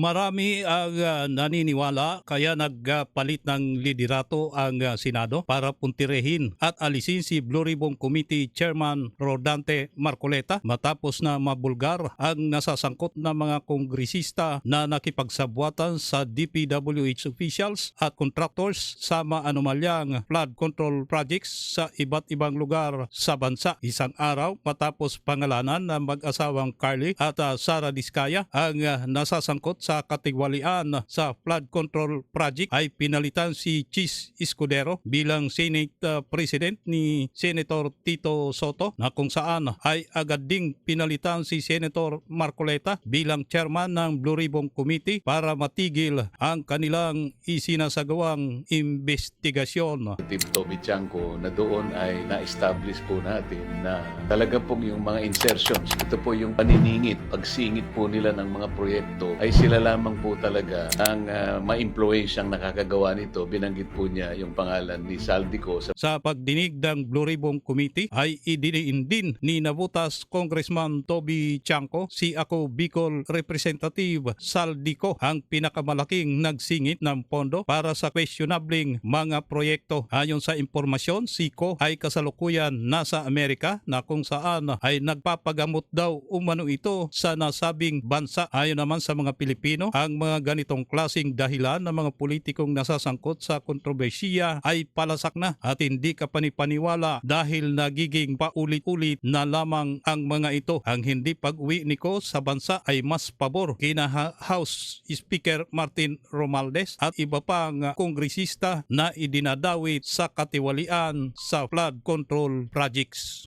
Marami ang ah, naniniwala kaya nagpalit ng liderato ang ah, Senado para puntirehin at alisin si Blue Ribbon Committee Chairman Rodante Marcoleta matapos na mabulgar ang nasasangkot na mga kongresista na nakipagsabwatan sa DPWH officials at contractors sa maanumalyang flood control projects sa iba't ibang lugar sa bansa. Isang araw matapos pangalanan ng mag-asawang Carly at ah, Sara Diskaya ang ah, nasasangkot sa katigwalian sa flood control project ay pinalitan si Chis Escudero bilang Senate ah, President ni Senator Tito Soto na kung saan ay agad ding pinalitan si Senator Marcoleta bilang chairman ng Blue Ribbon Committee para matigil ang kanilang isinasagawang investigasyon. Team Toby Chanko na doon ay na-establish po natin na talaga pong yung mga insertions, ito po yung paniningit, pagsingit po nila ng mga proyekto ay sila lamang po talaga ang uh, ma-influensyang nakakagawa nito. Binanggit po niya yung pangalan ni Saldico sa Sa pagdinig ng Blue Ribbon Committee ay idiniin din ni Nabutas Congressman Toby Chanco si ako Bicol Representative Saldico ang pinakamalaking nagsingit ng pondo para sa questionabling mga proyekto. Ayon sa impormasyon, si Ko ay kasalukuyan nasa Amerika na kung saan ay nagpapagamot daw umano ito sa nasabing bansa. Ayon naman sa mga Pilipino, ang mga ganitong klasing dahilan ng mga politikong nasasangkot sa kontrobersiya ay palasak na at hindi ka panipaniwala dahil nagiging paulit-ulit na lamang ang mga ito. Ang hindi pag-uwi ni Ko sa bansa ay mas pabor kina House Speaker Martin Romualdez at iba pang kongresista na idinadawit sa katiwalian sa flood control projects.